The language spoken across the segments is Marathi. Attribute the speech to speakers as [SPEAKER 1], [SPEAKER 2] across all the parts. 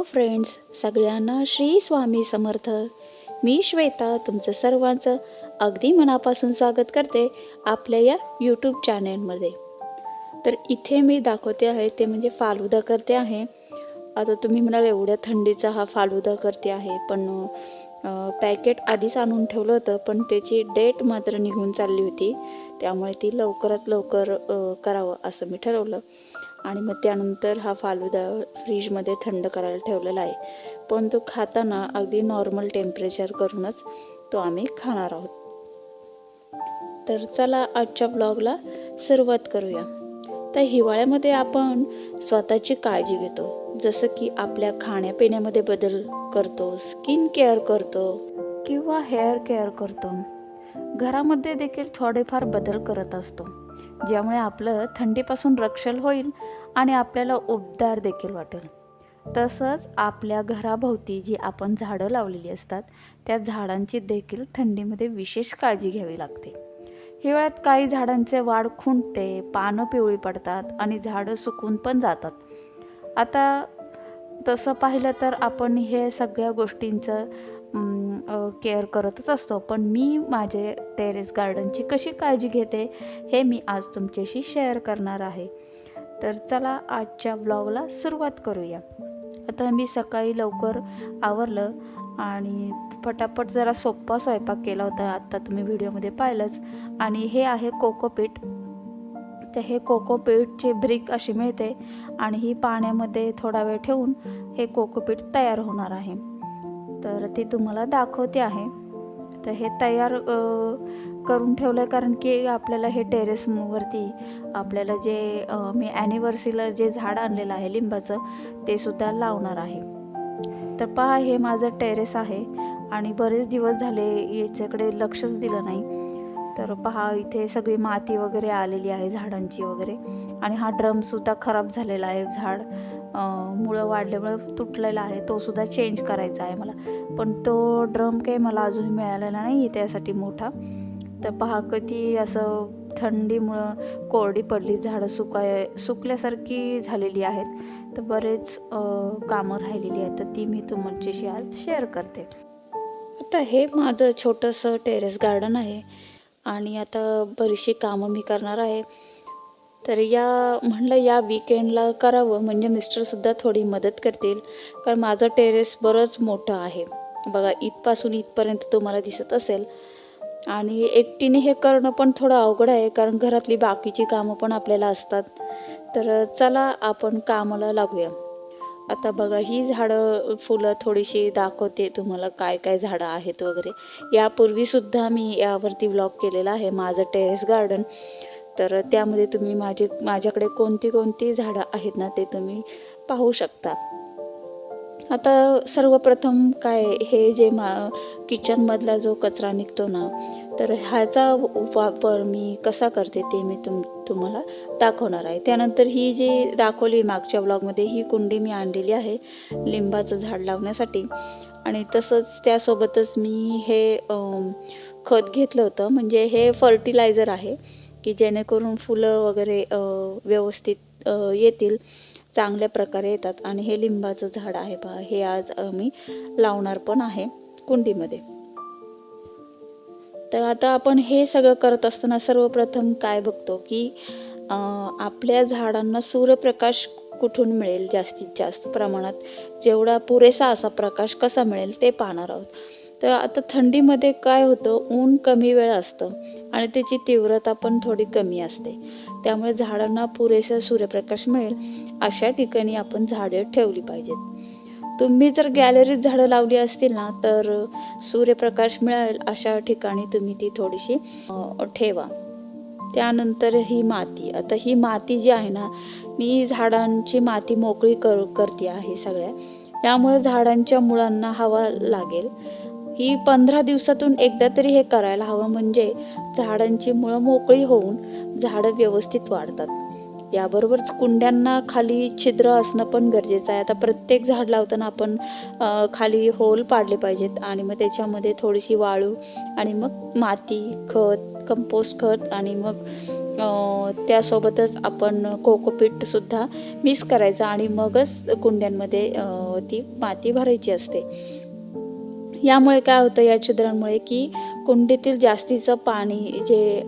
[SPEAKER 1] हॅलो फ्रेंड्स सगळ्यांना श्री स्वामी समर्थ. मी श्वेता तुमचं सर्वांचं अगदी मनापासून स्वागत करते आपल्या या यूट्यूब चॅनेलमध्ये तर इथे मी दाखवते आहे ते म्हणजे फालुदा करते आहे. आता तुम्ही म्हणाल एवढ्या थंडीचा हा फालुदा करते आहे. पण पॅकेट आधीच आणून ठेवलं होतं पण त्याची डेट मात्र निघून चालली होती. त्यामुळे ती लवकरात लवकर करावं असं मी ठरवलं. आणि मग त्यानंतर हा फालुदा फ्रीजमध्ये थंड करायला ठेवलेला आहे. पण तो खाताना अगदी नॉर्मल टेम्परेचर करूनच तो आम्ही खाणार आहोत. तर चला आजच्या ब्लॉगला सुरुवात करूया. तर हिवाळ्यामध्ये आपण स्वतःची काळजी घेतो. जसं की आपल्या खाण्यापिण्यामध्ये बदल करतो स्किन केअर करतो किंवा हेअर केअर करतो. घरामध्ये देखील थोडेफार बदल करत असतो. ज्यामुळे आपलं थंडीपासून रक्षण होईल आणि आपल्याला उबदार देखील वाटेल. तसंच आपल्या घराभोवती जी आपण झाडं लावलेली असतात त्या झाडांची देखील थंडीमध्ये विशेष काळजी घ्यावी लागते. हिवाळ्यात काही झाडांचे वाढ खुंटते पानं पिवळी पडतात आणि झाडं सुकून पण जातात. आता तसं पाहिलं तर आपण हे सगळ्या गोष्टींचं केअर करतच असतो. पण मी माझे टेरेस गार्डनची कशी काळजी घेते हे मी आज तुमच्याशी शेअर करणार आहे. तर चला आजच्या ब्लॉगला सुरुवात करूया. आता मी सकाळी लवकर आवरलं आणि फटाफट जरा सोप्पा स्वयंपाक केला होता. आत्ता तुम्ही व्हिडिओमध्ये पाहिलंच. आणि हे आहे कोकोपीट तर हे कोकोपीटची ब्रिक अशी मिळते. आणि ही पाण्यामध्ये थोडा वेळ ठेवून हे कोकोपीट तयार होणार आहे. तर ते तुम्हाला दाखवते आहे. तर हे तयार करून ठेवलं आहे कारण की आपल्याला हे टेरेस मूवरती आपल्याला जे मी ॲनिव्हर्सरीला जे झाड आणलेलं आहे लिंबाचं ते सुद्धा लावणार आहे. तर पहा हे माझं टेरेस आहे आणि बरेच दिवस झाले याच्याकडे लक्षच दिलं नाही. तर पहा इथे सगळी माती वगैरे आलेली आहे झाडांची वगैरे आणि हा ड्रमसुद्धा खराब झालेला आहे झाड. मुळं वाढल्यामुळे तुटलेला आहे तो सुद्धा चेंज करायचा आहे मला. पण तो ड्रम काही मला अजून मिळालेला नाही आहे त्यासाठी मोठा. तर पहा कधी असं थंडीमुळं कोरडी पडली झाडं सुकाय सुकल्यासारखी झालेली आहेत. तर बरेच कामं राहिलेली आहेत. तर ती मी तुमच्याशी आज शेअर करते. आता हे माझं छोटंसं टेरेस गार्डन आहे. आणि आता बरीचशी कामं मी करणार आहे. तर या म्हणलं या विकेंडला करावं म्हणजे मिस्टरसुद्धा थोडी मदत करतील. कारण माझं टेरेस बरंच मोठं आहे. बघा इथपासून इथपर्यंत तुम्हाला दिसत असेल. आणि एकटीने हे करणं पण थोडं अवघड आहे कारण घरातली बाकीची कामं पण आपल्याला असतात. तर चला आपण कामाला लागूया. आता बघा ही झाडं फुलं थोडीशी दाखवते तुम्हाला काय काय झाडं आहेत वगैरे. यापूर्वीसुद्धा मी यावरती ब्लॉग केलेला आहे माझं टेरेस गार्डन तर त्यामध्ये तुम्ही माझे माझ्याकडे कोणती कोणती झाडं आहेत ना ते तुम्ही पाहू शकता. आता सर्वप्रथम काय हे जे मा किचनमधला जो कचरा निघतो ना तर ह्याचा वापर मी कसा करते ते मी तुम तुम्हाला दाखवणार आहे. त्यानंतर ही जी दाखवली मागच्या ब्लॉगमध्ये ही कुंडी मी आणलेली आहे लिंबाचं झाड लावण्यासाठी. आणि तसंच त्यासोबतच मी हे खत घेतलं होतं. म्हणजे हे फर्टिलायझर आहे. की जेणेकरून फुलं वगैरे व्यवस्थित येतील चांगल्या प्रकारे येतात. आणि हे लिंबाचं झाड आहे पहा हे आज मी लावणार पण आहे कुंडीमध्ये. तर आता आपण हे सगळं करत असताना सर्वप्रथम काय बघतो की आपल्या झाडांना सूर्यप्रकाश कुठून मिळेल जास्तीत जास्त प्रमाणात? जेवढा पुरेसा असा प्रकाश कसा मिळेल ते पाहणार आहोत. तर आता थंडीमध्ये काय होतं? ऊन कमी वेळ असतं आणि त्याची तीव्रता पण थोडी कमी असते. त्यामुळे झाडांना पुरेसा सूर्यप्रकाश मिळेल अशा ठिकाणी आपण झाडे ठेवली पाहिजेत. तुम्ही जर गॅलरीत झाडं लावली असतील ना तर सूर्यप्रकाश मिळेल अशा ठिकाणी तुम्ही ती थोडीशी ठेवा. त्यानंतर ही माती. आता ही माती जी आहे ना मी झाडांची माती मोकळी कर करते आहे सगळ्या. यामुळे झाडांच्या मुळांना हवा लागेल. ही पंधरा दिवसातून एकदा तरी हे करायला हवं म्हणजे झाडांची मुळं मोकळी होऊन झाडं व्यवस्थित वाढतात. याबरोबरच कुंड्यांना खाली छिद्र असणं पण गरजेचं आहे. आता प्रत्येक झाड लावताना आपण खाली होल पाडले पाहिजेत आणि मग त्याच्यामध्ये थोडीशी वाळू आणि मग माती खत कंपोस्ट खत आणि मग त्यासोबतच आपण कोकोपीटसुद्धा मिक्स करायचं आणि मगच कुंड्यांमध्ये ती माती भरायची असते. यामुळे काय होतं या छिद्रांमुळे की कुंडीतील जास्तीचं पाणी जे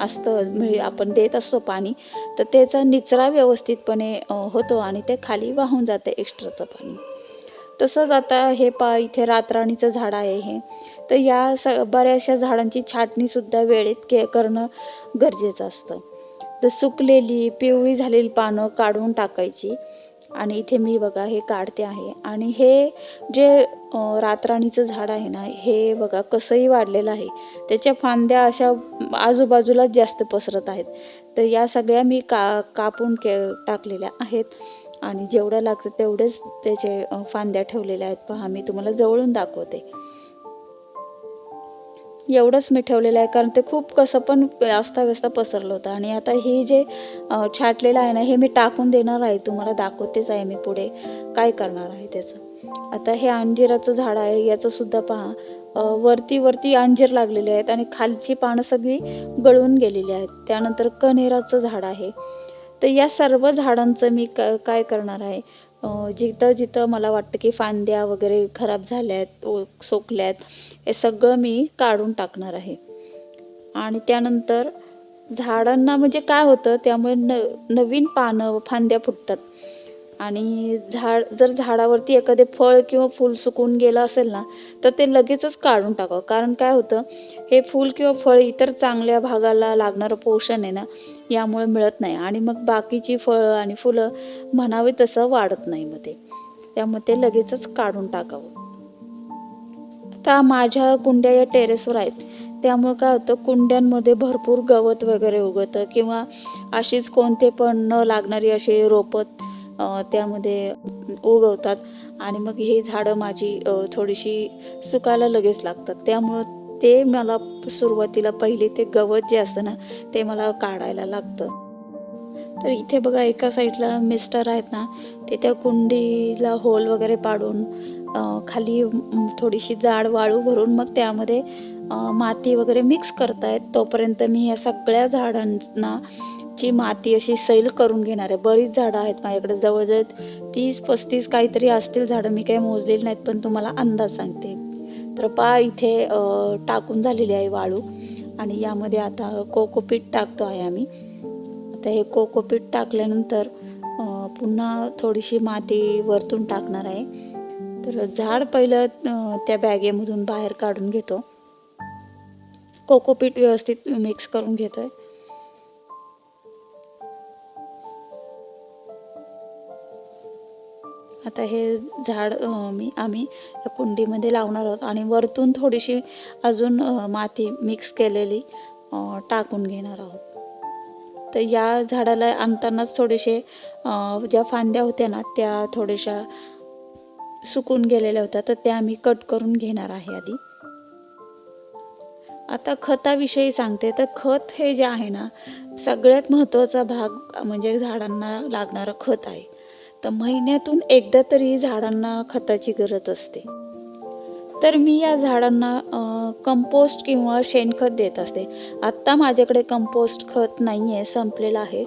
[SPEAKER 1] असतं म्हणजे आपण देत असतो पाणी तर त्याचा निचरा व्यवस्थितपणे होतो आणि ते खाली वाहून जातं एक्स्ट्राचं पाणी. तसंच आता हे पा इथे रातराणीचं झाड आहे हे. तर या स बऱ्याचशा झाडांची छाटणीसुद्धा वेळेत के करणं गरजेचं असतं. तर सुकलेली पिवळी झालेली पानं काढून टाकायची. आणि इथे मी बघा हे काढते आहे. आणि हे जे रातराणीचं झाड आहे ना हे बघा कसंही वाढलेलं आहे. त्याच्या फांद्या अशा आजूबाजूलाच जास्त पसरत आहेत. तर या सगळ्या मी का कापून के टाकलेल्या आहेत. आणि जेवढं लागतं तेवढेच त्याचे फांद्या ठेवलेल्या आहेत. पहा मी तुम्हाला जवळून दाखवते. एवढंच मी ठेवलेलं आहे कारण ते खूप कसं पण अस्ताव्यस्त पसरलं होतं. आणि आता हे जे छाटलेलं आहे ना हे मी टाकून देणार आहे. तुम्हाला दाखवतेच आहे मी पुढे. काय करणार आहे त्याचं? आता हे अंजिराचं झाड आहे याचं सुद्धा पहा. वरती वरती अंजीर लागलेले आहेत आणि खालची पानं सगळी गळून गेलेली आहेत. त्यानंतर कन्हेराचं झाड आहे. तर या सर्व झाडांचं मी क काय करणार आहे? जिथं जिथं मला वाटतं की फांद्या वगैरे खराब झाल्यात ओ सोकल्यात हे सगळं मी काढून टाकणार आहे. आणि त्यानंतर झाडांना म्हणजे काय होतं त्यामुळे न नवीन पानं फांद्या फुटतात. आणि झाड जर झाडावरती एखादे फळ किंवा फूल सुकून गेलं असेल ना तर ते लगेचच काढून टाकावं. कारण काय होतं हे फूल किंवा फळ इतर चांगल्या भागाला लागणारं पोषण आहे ना यामुळे मिळत नाही. आणि मग बाकीची फळं आणि फुलं म्हणावी तसं वाढत नाही मग ते. त्यामुळे ते लगेचच काढून टाकावं. आता माझ्या कुंड्या या टेरेसवर आहेत. त्यामुळे काय होतं कुंड्यांमध्ये भरपूर गवत वगैरे उगवतं किंवा अशीच कोणते पण न लागणारी असे रोपं त्यामध्ये उगवतात. आणि मग हे झाडं माझी थोडीशी सुकायला लगेच लागतात. त्यामुळं ते मला सुरुवातीला पहिले ते गवत जे असतं ना ते मला काढायला लागतं. तर इथे बघा एका साईडला मिस्टर आहेत ना ते त्या कुंडीला होल वगैरे पाडून खाली थोडीशी जाड वाळू भरून मग त्यामध्ये माती वगैरे मिक्स करतायत. तोपर्यंत मी या सगळ्या झाडांना ची माती अशी सैल करून घेणार आहे बरीच झाडं आहेत माझ्याकडे. जवळजवळ तीस पस्तीस काहीतरी असतील झाडं मी काही मोजलेली नाहीत पण तुम्हाला अंदाज सांगते. तर पा इथे टाकून झालेली आहे वाळू आणि यामध्ये आता कोकोपीट टाकतो आहे आम्ही. आता हे कोकोपीट टाकल्यानंतर पुन्हा थोडीशी माती वरतून टाकणार आहे. तर झाड पहिलं त्या बॅगेमधून बाहेर काढून घेतो. कोकोपीट व्यवस्थित मिक्स करून घेतोय. आता हे झाड मी आम्ही कुंडीमध्ये लावणार आहोत आणि वरतून थोडीशी अजून माती मिक्स केलेली टाकून घेणार आहोत. तर या झाडाला आणतानाच थोडेसे ज्या फांद्या होत्या ना त्या थोड्याशा सुकून गेलेल्या होत्या. तर त्या आम्ही कट करून घेणार आहे आधी. आता खताविषयी सांगते. तर खत हे जे आहे ना सगळ्यात महत्त्वाचा भाग म्हणजे झाडांना लागणारं खत आहे. तर महिन्यातून एकदा तरी झाडांना खताची गरज असते. तर मी या झाडांना कंपोस्ट किंवा शेणखत देत असते. आत्ता माझ्याकडे कंपोस्ट खत नाही आहे संपलेलं आहे.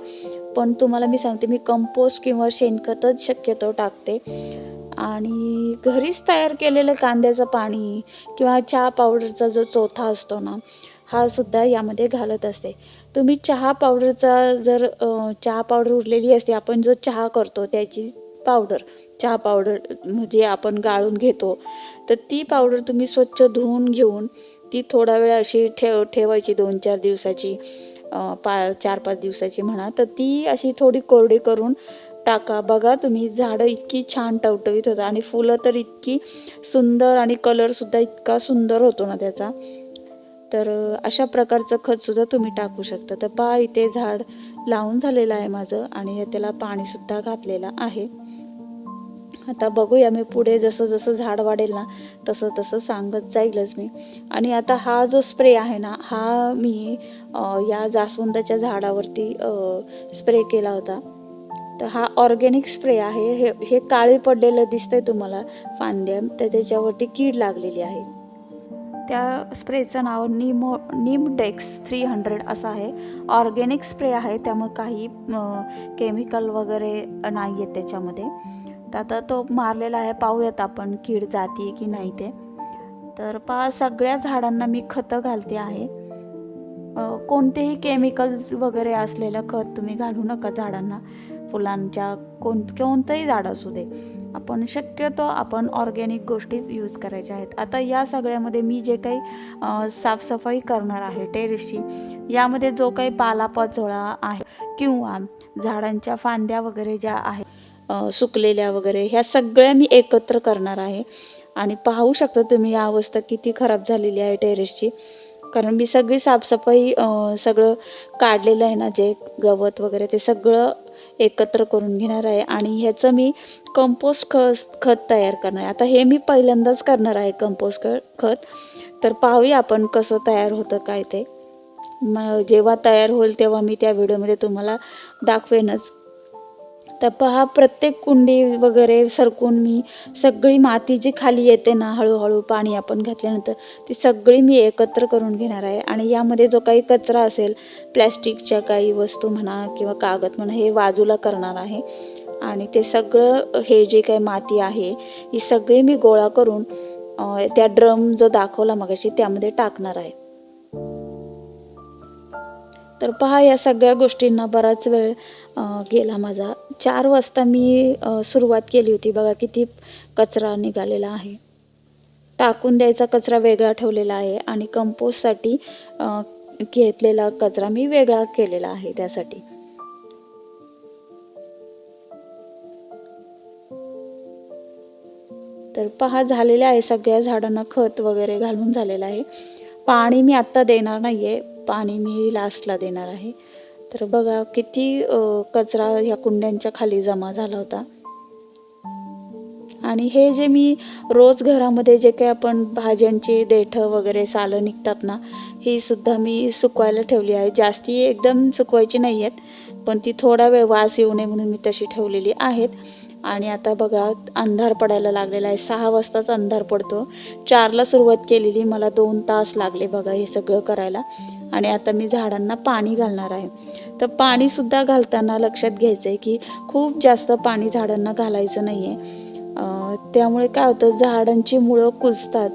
[SPEAKER 1] पण तुम्हाला मी सांगते मी कंपोस्ट किंवा शेणखतच शक्यतो टाकते. आणि घरीच तयार केलेलं कांद्याचं पाणी किंवा चहा पावडरचा जो चोथा असतो ना हा सुद्धा यामध्ये घालत असते. तुम्ही चहा पावडरचा जर चहा पावडर उरलेली असते आपण जो चहा करतो त्याची पावडर चहा पावडर म्हणजे आपण गाळून घेतो तर ती पावडर तुम्ही स्वच्छ धुवून घेऊन ती थोडा वेळ अशी ठेव ठेवायची दोन चार दिवसाची पा चार पाच दिवसाची म्हणा तर ती अशी थोडी कोरडी करून टाका. बघा तुम्ही झाडं इतकी छान टवटवीत होतात आणि फुलं तर इतकी सुंदर आणि कलरसुद्धा इतका सुंदर होतो ना त्याचा. तर अशा प्रकारचं खतसुद्धा तुम्ही टाकू शकता. तर पहा इथे झाड लावून झालेलं आहे माझं आणि त्याला पाणीसुद्धा घातलेलं आहे. आता बघूया मी पुढे जसं जसं झाड वाढेल ना तसं तसं सांगत जाईलच मी. आणि आता हा जो स्प्रे आहे ना हा मी या जास्वंदाच्या झाडावरती स्प्रे केला होता. तर हा ऑर्गॅनिक स्प्रे आहे. हे हे काळे पडलेलं दिसतंय तुम्हाला फांद्या. तर त्याच्यावरती कीड लागलेली आहे. त्या स्प्रेचं नाव निमो निमडेक्स थ्री हंड्रेड असं आहे. ऑर्गॅनिक स्प्रे आहे त्यामुळे काही केमिकल वगैरे नाही आहेत त्याच्यामध्ये. तर आता तो मारलेला आहे पाहूयात आपण कीड जाते की नाही ते. तर पहा सगळ्या झाडांना मी खतं घालते आहे. कोणतेही केमिकल्स वगैरे असलेलं खत तुम्ही घालू नका झाडांना. फुलांच्या कोण कोणतंही झाड असू दे. आपण शक्यतो आपण ऑर्गॅनिक गोष्टीच यूज करायच्या आहेत. आता या सगळ्यामध्ये मी जे काही साफसफाई करणार आहे टेरेसची यामध्ये जो काही पालापाचोळा आहे किंवा झाडांच्या फांद्या वगैरे ज्या आहेत सुकलेल्या वगैरे ह्या सगळ्या मी एकत्र करणार आहे. आणि पाहू शकता तुम्ही या अवस्था किती खराब झालेली आहे टेरेसची. कारण मी सगळी साफसफाई सगळं काढलेलं आहे ना जे गवत वगैरे ते सगळं एकत्र करून घेणार आहे आणि ह्याचं मी कंपोस्ट खत खत तयार करणार आहे. आता हे मी पहिल्यांदाच करणार आहे कंपोस्ट ख खत. तर पाहूया आपण कसं तयार होतं काय ते. मग जेव्हा तयार होईल तेव्हा मी त्या व्हिडिओमध्ये तुम्हाला दाखवेनच. तर पहा प्रत्येक कुंडी वगैरे सरकून मी सगळी माती जी खाली येते ना हळूहळू पाणी आपण घातल्यानंतर ती सगळी मी एकत्र करून घेणार आहे. आणि यामध्ये जो काही कचरा असेल प्लॅस्टिकच्या काही वस्तू म्हणा किंवा कागद म्हणा हे बाजूला करणार आहे. आणि ते सगळं हे जे काही माती आहे ही सगळी मी गोळा करून त्या ड्रम जो दाखवला मगाशी त्यामध्ये टाकणार आहे. तर पहा या सगळ्या गोष्टींना बराच वेळ गेला माझा. चार वाजता मी सुरुवात केली होती. बघा किती कचरा निघालेला आहे. टाकून द्यायचा कचरा वेगळा ठेवलेला आहे आणि कंपोस्टसाठी घेतलेला कचरा मी वेगळा केलेला आहे त्यासाठी. तर पहा झालेले आहे सगळ्या झाडांना खत वगैरे घालून झालेलं आहे. पाणी मी आत्ता देणार नाही आहे पाणी मी लास्टला देणार आहे. तर बघा किती कचरा ह्या कुंड्यांच्या खाली जमा झाला होता. आणि हे जे मी रोज घरामध्ये जे काही आपण भाज्यांची देठं वगैरे सालं निघतात ना ही सुद्धा मी सुकवायला ठेवली आहे. जास्ती एकदम सुकवायची नाही आहेत पण ती थोडा वेळ वास येऊ नये म्हणून मी तशी ठेवलेली आहेत. आणि आता बघा अंधार पडायला लागलेला आहे. सहा वाजताच अंधार पडतो. चारला सुरुवात केलेली मला दोन तास लागले बघा हे सगळं करायला. आणि आता मी झाडांना पाणी घालणार आहे. तर पाणीसुद्धा घालताना लक्षात घ्यायचं आहे की खूप जास्त पाणी झाडांना घालायचं नाही आहे त्यामुळे काय होतं झाडांची मुळं कुजतात.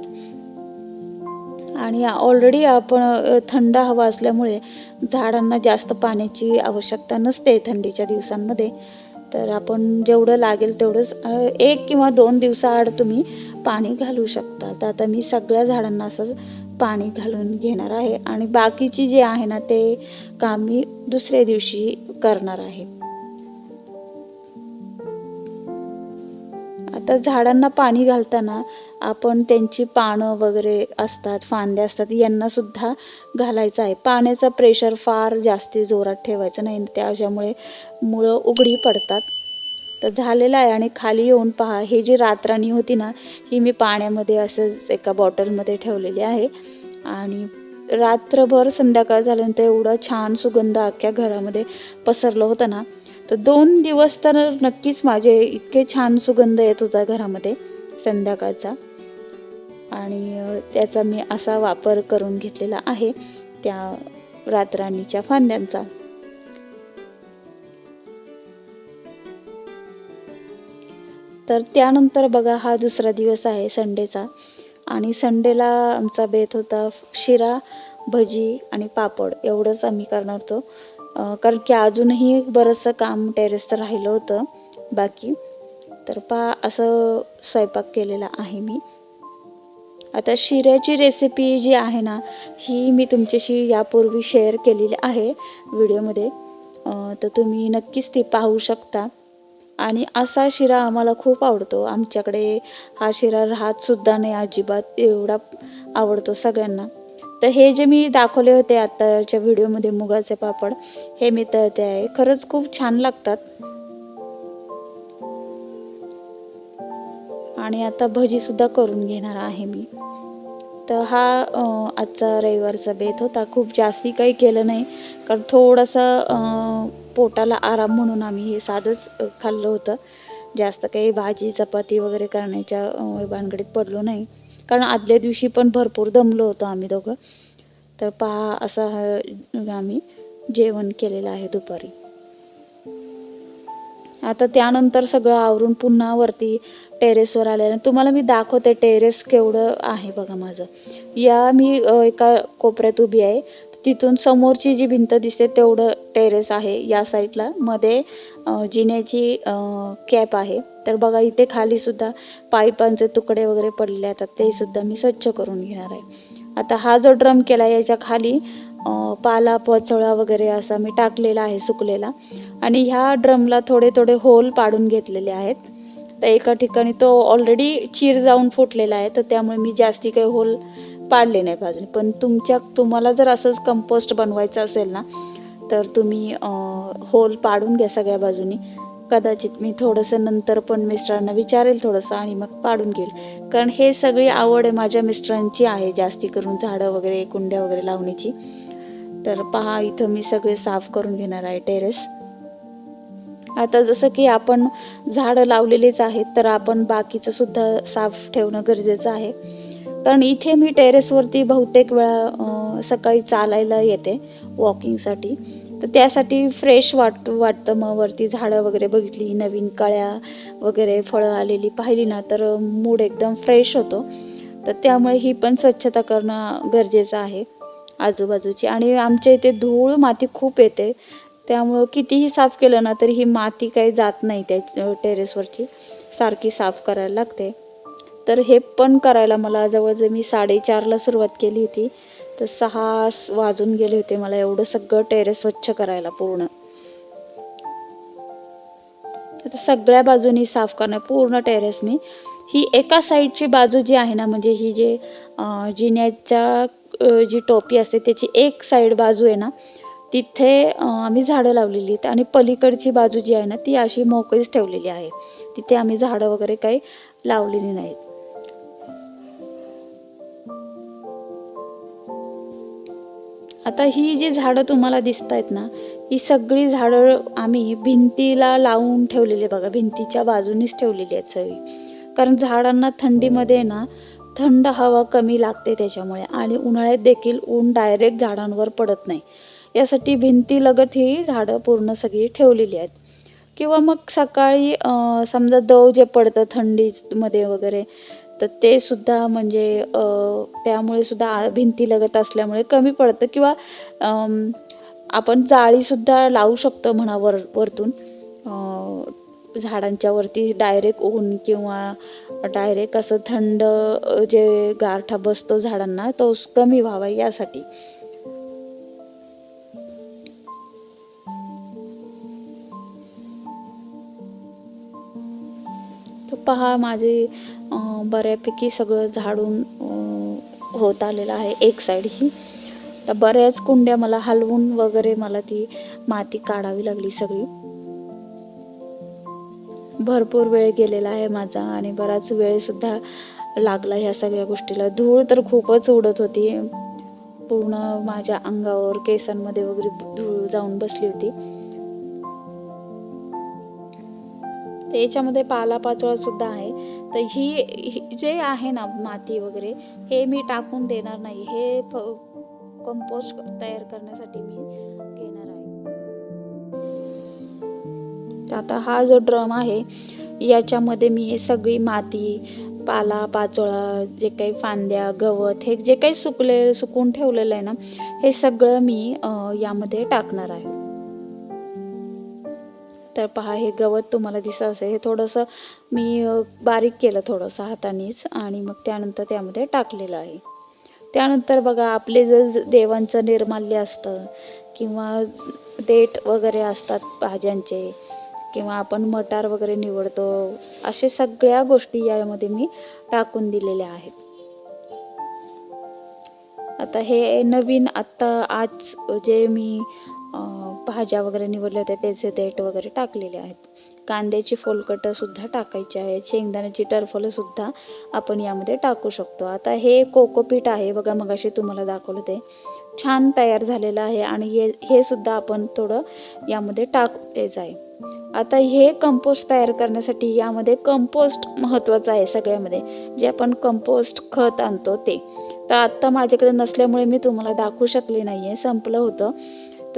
[SPEAKER 1] आणि ऑलरेडी आपण थंड हवा असल्यामुळे झाडांना जास्त पाण्याची आवश्यकता नसते थंडीच्या दिवसांमध्ये. तर आपण जेवढं लागेल तेवढंच एक किंवा दोन दिवसाआड तुम्ही पाणी घालू शकता. तर आता मी सगळ्या झाडांना असंच पाणी घालून घेणार आहे आणि बाकीची जे आहे ना ते काम मी दुसऱ्या दिवशी करणार आहे. आता झाडांना पाणी घालताना आपण त्यांची पानं वगैरे असतात फांद्या असतात यांना सुद्धा घालायचं आहे. पाण्याचा प्रेशर फार जास्ती जोरात ठेवायचं नाही त्याच्यामुळे मुळं उघडी पडतात. तर झालेलं आहे आणि खाली येऊन पहा हे जी रातराणी होती ना ही मी पाण्यामध्ये असंच एका बॉटलमध्ये ठेवलेली आहे. आणि रात्रभर संध्याकाळ झाल्यानंतर एवढं छान सुगंध अख्ख्या घरामध्ये पसरलं होतं ना तर दोन दिवस तर नक्कीच माझे इतके छान सुगंध येत होता घरामध्ये संध्याकाळचा. आणि त्याचा मी असा वापर करून घेतलेला आहे त्या रातराणीच्या फांद्यांचा. तर त्यानंतर बघा हा दुसरा दिवस आहे संडेचा. आणि संडेला आमचा बेत होता शिरा भजी आणि पापड. एवढंच आम्ही करणार होतो. कारण की अजूनही बरंचसं काम टेरेसचं राहिलं होतं. बाकी तर पा असं स्वयंपाक केलेला आहे मी. आता शिऱ्याची रेसिपी जी आहे ना ही मी तुमच्याशी यापूर्वी शेअर केलेली आहे व्हिडिओमध्ये तर तुम्ही नक्कीच ती पाहू शकता. आणि असा शिरा आम्हाला खूप आवडतो. आमच्याकडे हा शिरा राहतसुद्धा नाही अजिबात एवढा आवडतो सगळ्यांना. तर हे जे मी दाखवले होते आत्ताच्या व्हिडिओमध्ये मुगाचे पापड हे मी तळते आहे. खरंच खूप छान लागतात. आणि आता भजीसुद्धा करून घेणार आहे मी. तर हा आजचा रविवारचा बेत होता. खूप जास्ती काही केलं नाही. कारण थोडंसं पोटाला आराम म्हणून आम्ही हे साधंच खाल्लं होतं. जास्त काही भाजी चपाती वगैरे करण्याच्या भानगडीत पडलो नाही. कारण आदल्या दिवशी पण भरपूर दमलो होतो आम्ही दोघं. तर पहा असं आम्ही जेवण केलेलं आहे दुपारी. आता त्यानंतर सगळं आवरून पुन्हा वरती टेरेसवर आलेलं तुम्हाला मी दाखवते टेरेस केवढं आहे बघा माझं. या मी एका कोपऱ्यात उभी आहे. तिथून समोरची जी भिंत दिसते तेवढं टेरेस आहे. या साईडला मध्ये जिन्याची कॅप आहे. तर बघा इथे खाली सुद्धा पाईपांचे तुकडे वगैरे पडलेले आहेत. ते सुद्धा मी स्वच्छ करून घेणार आहे. आता हा जो ड्रम केला याच्या खाली पाला पचळा वगैरे असा मी टाकलेला आहे सुकलेला. आणि ह्या ड्रमला थोडे थोडे होल पाडून घेतलेले आहेत. तर एका ठिकाणी तो ऑलरेडी चीर जाऊन फुटलेला आहे. तर त्यामुळे मी जास्ती काही होल पाडले नाही बाजूने पण तुमच्या तुम्हाला जर असंच कंपोस्ट बनवायचं असेल ना तर तुम्ही होल पाडून घ्या सगळ्या बाजूनी. कदाचित मी थोडंसं नंतर पण मिस्टरांना विचारेल थोडंसं आणि मग पाडून घेईल. कारण हे सगळी आवड आहे माझ्या मिस्टरांची आहे जास्ती करून झाडं वगैरे कुंड्या वगैरे लावण्याची. तर पहा इथं मी सगळे साफ करून घेणार आहे टेरेस आता जसं की आपण झाडं लावलेलीच आहेत तर आपण बाकीचं सुद्धा साफ ठेवणं गरजेचं आहे. कारण इथे मी टेरेसवरती बहुतेक वेळा सकाळी चालायला येते वॉकिंगसाठी. तर त्यासाठी फ्रेश वाट वाटतं. मग वरती झाडं वगैरे बघितली नवीन कळ्या वगैरे फळं आलेली पाहिली ना तर मूड एकदम फ्रेश होतो. तर त्यामुळे ही पण स्वच्छता करणं गरजेचं आहे आजूबाजूची. आणि आमच्या इथे धूळ माती खूप येते. त्यामुळं कितीही साफ केलं ना तरी ही माती काही जात नाही त्या टेरेसवरची. सारखी साफ करायला लागते. तर हे पण करायला मला जवळजवळ मी साडेचारला सुरुवात केली होती. तर सहा वाजून गेले होते मला एवढं सगळं टेरेस स्वच्छ करायला पूर्ण. आता सगळ्या बाजूनी साफ करणं पूर्ण टेरेस मी. ही एका साईडची बाजू जी आहे ना म्हणजे ही जे जिन्याच्या जी टोपी असते त्याची एक साईड बाजू आहे ना तिथे आम्ही झाडं लावलेली आहेत आणि पलीकडची बाजू जी आहे ना ती अशी मोकळीच ठेवलेली आहे. तिथे आम्ही झाडं वगैरे काही लावलेली नाहीत. आता ही जी झाडं तुम्हाला दिसत आहेत ना ही सगळी झाडं आम्ही भिंतीला लावून ठेवलेली आहे बघा. भिंतीच्या बाजूनीच ठेवलेली आहेत सगळी. कारण झाडांना थंडीमध्ये ना थंड हवा कमी लागते त्याच्यामुळे आणि उन्हाळ्यात देखील ऊन डायरेक्ट झाडांवर पडत नाही. यासाठी भिंतीलगत ही झाडं पूर्ण सगळी ठेवलेली आहेत. किंवा मग सकाळी समजा दव जे पडतं थंडीमध्ये वगैरे तर ते सुद्धा म्हणजे त्यामुळे सुद्धा आ- भिंतीलगत असल्यामुळे कमी पडतं किंवा आपण जाळीसुद्धा लावू शकतो म्हणा वर वरतून. झाडांच्या वरती डायरेक्ट ऊन किंवा डायरेक्ट असं थंड जे गारठा बसतो झाडांना तो कमी व्हावा यासाठी. पहा माझे बऱ्यापैकी सगळं झाडून होत आलेलं आहे एक साईड ही तर बऱ्याच कुंड्या मला हलवून वगैरे मला ती माती काढावी लागली सगळी. भरपूर वेळ गेलेला आहे माझा आणि बराच वेळ सुद्धा लागला ह्या सगळ्या गोष्टीला. धूळ तर खूपच उडत होती. पूर्ण माझ्या अंगावर केसांमध्ये वगैरे धूळ जाऊन बसली होती. तर याच्यामध्ये पालापाचोळासुद्धा आहे. तर ही ही जे आहे ना माती वगैरे हे मी टाकून देणार नाही. हे कंपोस्ट तयार करण्यासाठी मी घेणार आहे. आता हा जो ड्रम आहे याच्यामध्ये मी हे सगळी माती पाला पाचोळा जे काही फांद्या गवत हे जे काही सुकले सुकून ठेवलेलं आहे ना हे सगळं मी यामध्ये टाकणार आहे. तर पहा हे गवत तुम्हाला दिसत असेल. हे थोडंसं मी बारीक केलं थोडंसं हातानेच आणि मग त्यानंतर त्यामध्ये टाकलेलं आहे. त्यानंतर बघा आपले जर देवांचं निर्माल्य असतं किंवा देठ वगैरे असतात भाज्यांचे किंवा आपण मटार वगैरे निवडतो असे सगळ्या गोष्टी यामध्ये मी टाकून दिलेल्या आहेत. आता हे नवीन आत्ता आज जे मी भाज्या वगैरे निवडल्या होत्या त्याचे देठ वगैरे टाकलेले आहेत. कांद्याची फोलकटंसुद्धा टाकायचे टाकायची आहेत शेंगदाण्याची टरफलंसुद्धा आपण यामध्ये टाकू शकतो. आता हे कोकोपीट आहे बघा मगाशी तुम्हाला दाखवलं ते. छान तयार झालेलं आहे आणि हे हे सुद्धा आपण थोडं यामध्ये टाकून द्यायचं आहे. आता हे कंपोस्ट तयार करण्यासाठी यामध्ये कंपोस्ट महत्त्वाचं आहे सगळ्यामध्ये. जे आपण कंपोस्ट खत आणतो ते. तर आत्ता माझ्याकडे नसल्यामुळे मी तुम्हाला दाखवू शकले नाही आहे संपलं होतं.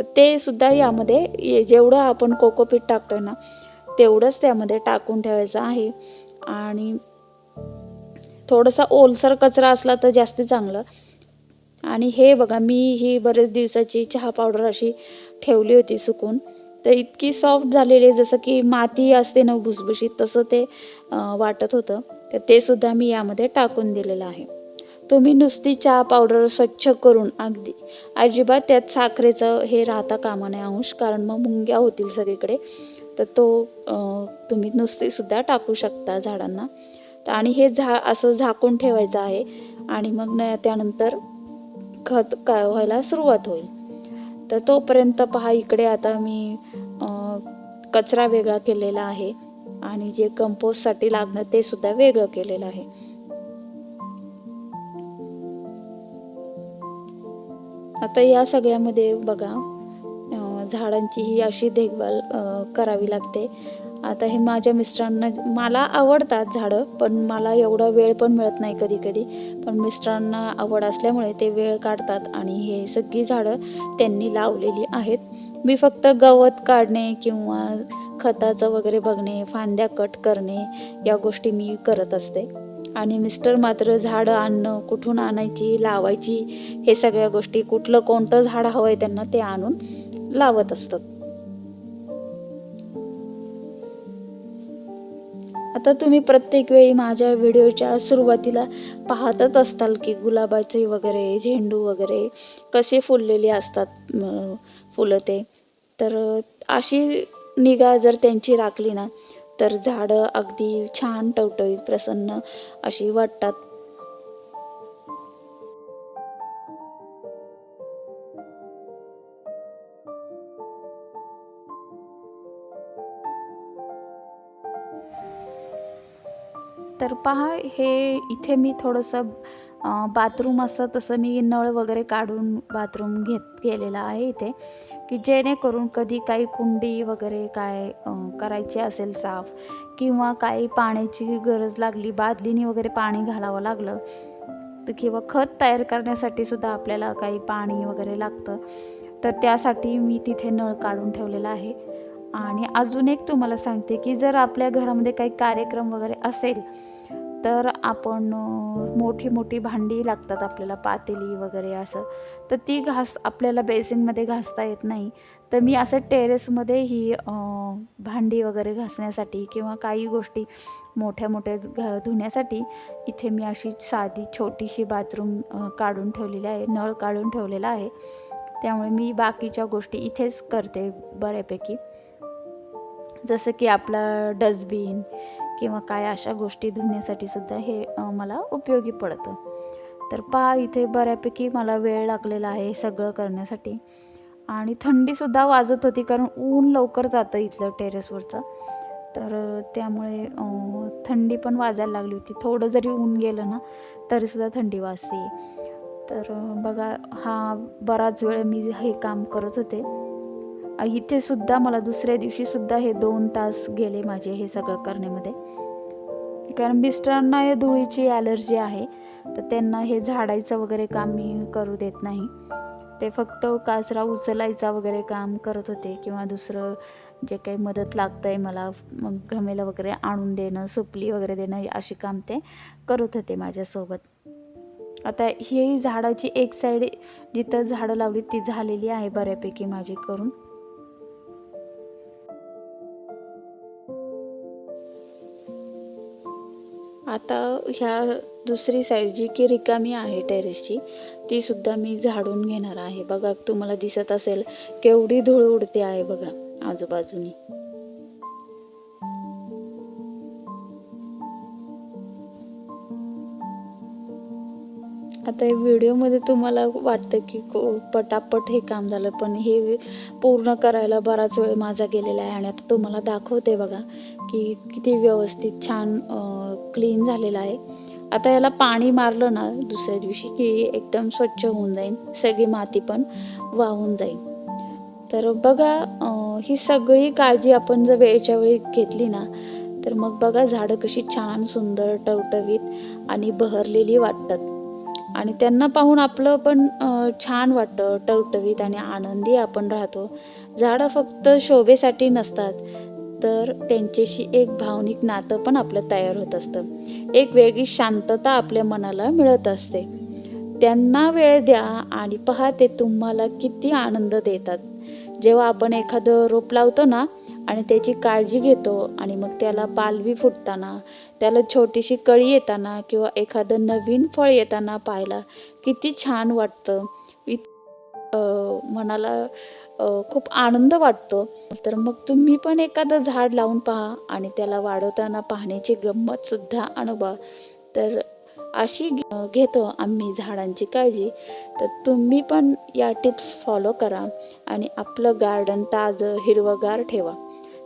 [SPEAKER 1] तर ते सुद्धा यामध्ये ये- जेवढं आपण कोकोपीठ टाकतोय ना तेवढंच त्यामध्ये टाकून ठेवायचं आहे. आणि थोडासा ओलसर कचरा असला तर जास्त चांगलं. आणि हे बघा मी ही बरेच दिवसाची चहा पावडर अशी ठेवली होती सुकून. तर इतकी सॉफ्ट झालेली आहे जसं की माती असते ना भुसभुशीत तसं ते वाटत होतं. तर ते सुद्धा मी यामध्ये टाकून दिलेलं आहे. तुम्ही नुसती चहा पावडर स्वच्छ करून अगदी अजिबात त्यात साखरेचं हे राहता कामा नये अंश. कारण मग मुंग्या होतील सगळीकडे. तर तो तुम्ही नुसती सुद्धा टाकू शकता झाडांना. तर आणि हे झा असं झाकून ठेवायचं आहे. आणि मग न त्यानंतर खत काय व्हायला सुरुवात होईल. तर तोपर्यंत पहा इकडे आता मी कचरा वेगळा केलेला आहे. आणि जे कंपोस्टसाठी लागणं ते सुद्धा वेगळं केलेलं आहे. आता या सगळ्यामध्ये बघा झाडांची ही अशी देखभाल करावी लागते. आता हे माझ्या मिस्टरांना मला आवडतात झाडं पण मला एवढा वेळ पण मिळत नाही कधी कधी पण मिस्टरांना आवड असल्यामुळे ते वेळ काढतात आणि हे सगळी झाडं त्यांनी लावलेली आहेत. मी फक्त गवत काढणे किंवा खताचं वगैरे बघणे फांद्या कट करणे या गोष्टी मी करत असते. आणि मिस्टर मात्र झाडं आणणं कुठून आणायची लावायची हे सगळ्या गोष्टी कुठलं कोणतं झाड हवं आहे त्यांना ते आणून लावत असतात. आता तुम्ही प्रत्येक वेळी माझ्या व्हिडिओच्या सुरुवातीला पाहतच असताल की गुलाबाचे वगैरे झेंडू वगैरे कसे फुललेले असतात फुलं ते. तर अशी निगा जर त्यांची राखली ना तर झाडं अगदी छान टवटवीत प्रसन्न अशी वाटतात. तर पहा हे इथे मी थोडंसं बाथरूम असतं तसं मी नळ वगैरे काढून बाथरूम घेत गेलेला आहे इथे. की जेणेकरून कधी काही कुंडी वगैरे काय करायची असेल साफ किंवा काही पाण्याची गरज लागली बादलीने वगैरे पाणी घालावं लागलं तर किंवा खत तयार करण्यासाठी सुद्धा आपल्याला काही पाणी वगैरे लागतं तर त्यासाठी मी तिथे नळ काढून ठेवलेला आहे. आणि अजून एक तुम्हाला सांगते की जर आपल्या घरामध्ये काही कार्यक्रम वगैरे असेल तर आपण मोठी मोठी भांडी लागतात आपल्याला पातेली वगैरे असं. तर ती घास आपल्याला बेसिनमध्ये घासता येत नाही. तर मी असं टेरेसमध्ये ही भांडी वगैरे घासण्यासाठी किंवा काही गोष्टी मोठ्या मोठ्या घ धुण्यासाठी इथे मी अशी साधी छोटीशी बाथरूम काढून ठेवलेली आहे. नळ काढून ठेवलेला आहे. त्यामुळे मी बाकीच्या गोष्टी इथेच करते बऱ्यापैकी. जसं की आपला डस्टबिन किंवा काय अशा गोष्टी धुण्यासाठी सुद्धा हे मला उपयोगी पडतं. तर पहा इथे बऱ्यापैकी मला वेळ लागलेला आहे सगळं करण्यासाठी. आणि थंडीसुद्धा वाजत होती कारण ऊन लवकर जातं इथलं टेरेसवरचं. तर त्यामुळे थंडी पण वाजायला लागली होती. थोडं जरी ऊन गेलं ना तरीसुद्धा थंडी वाजते. तर बघा हा बराच वेळ मी हे काम करत होते. इथेसुद्धा इथे सुद्धा मला दुसऱ्या दिवशी सुद्धा हे दोन तास गेले माझे हे सगळं करण्यामध्ये. कारण मिस्टरांना हे धुळीची ॲलर्जी आहे तर त्यांना हे झाडायचं वगैरे काम मी करू देत नाही. ते फक्त कासरा उचलायचा वगैरे काम करत होते किंवा दुसरं जे काही मदत लागतं आहे मला मग घमेलं वगैरे आणून देणं सुपली वगैरे देणं अशी काम ते करत होते माझ्यासोबत. आता ही झाडाची एक साईड जिथं झाडं लावली ती झालेली आहे बऱ्यापैकी माझी करून. आता ह्या दुसरी साईड जी की रिकामी आहे टेरेसची ती सुद्धा मी झाडून घेणार आहे. बघा तुम्हाला दिसत असेल केवढी धूळ उडते आहे बघा आजूबाजूनी. आता हे व्हिडिओमध्ये तुम्हाला वाटतं की पटापट हे काम झालं पण हे पूर्ण करायला बराच वेळ माझा गेलेला आहे आणि आता तुम्हाला दाखवते बघा की किती व्यवस्थित छान क्लीन झालेला आहे. आता याला पाणी मारलं ना दुसऱ्या दिवशी की एकदम स्वच्छ होऊन जाईल. सगळी माती पण वाहून जाईल. तर बघा ही सगळी काळजी आपण जर वेळच्या वेळी घेतली ना तर मग बघा झाडं कशी छान सुंदर टवटवीत आणि बहरलेली वाटतात. आणि त्यांना पाहून आपलं पण छान वाटतं टवटवीत आणि आनंदी आपण राहतो. झाडं फक्त शोभेसाठी नसतात तर त्यांच्याशी एक भावनिक नातं पण आपलं तयार होत असतं. एक वेगळी शांतता आपल्या मनाला मिळत असते. त्यांना वेळ द्या आणि पहा ते तुम्हाला किती आनंद देतात. जेव्हा आपण एखादं रोप लावतो ना आणि त्याची काळजी घेतो आणि मग त्याला पालवी फुटताना त्याला छोटीशी कळी येताना किंवा एखादं नवीन फळ येताना पाहायला किती छान वाटतं. इत मनाला खूप आनंद वाटतो. तर मग तुम्ही पण एखादं झाड लावून पहा आणि त्याला वाढवताना पाहण्याची गंमतसुद्धा अनुभवा. तर अशी घेतो आम्ही झाडांची काळजी. तर तुम्ही पण या टिप्स फॉलो करा आणि आपलं गार्डन ताजं हिरवंगार ठेवा.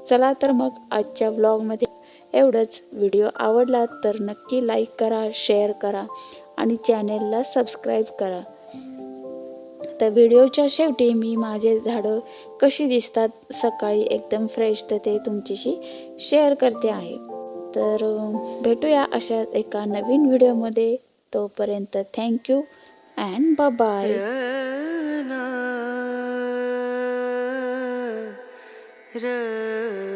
[SPEAKER 1] चला तर मग आजच्या ब्लॉगमध्ये एवढंच. व्हिडिओ आवडला तर नक्की लाईक करा शेअर करा आणि चॅनेलला सबस्क्राईब करा. तर व्हिडिओच्या शेवटी मी माझे झाडं कशी दिसतात सकाळी एकदम फ्रेश तर ते तुमच्याशी शेअर करते आहे. तर भेटूया अशा एका नवीन व्हिडिओमध्ये. तोपर्यंत थँक्यू अँड बाय
[SPEAKER 2] र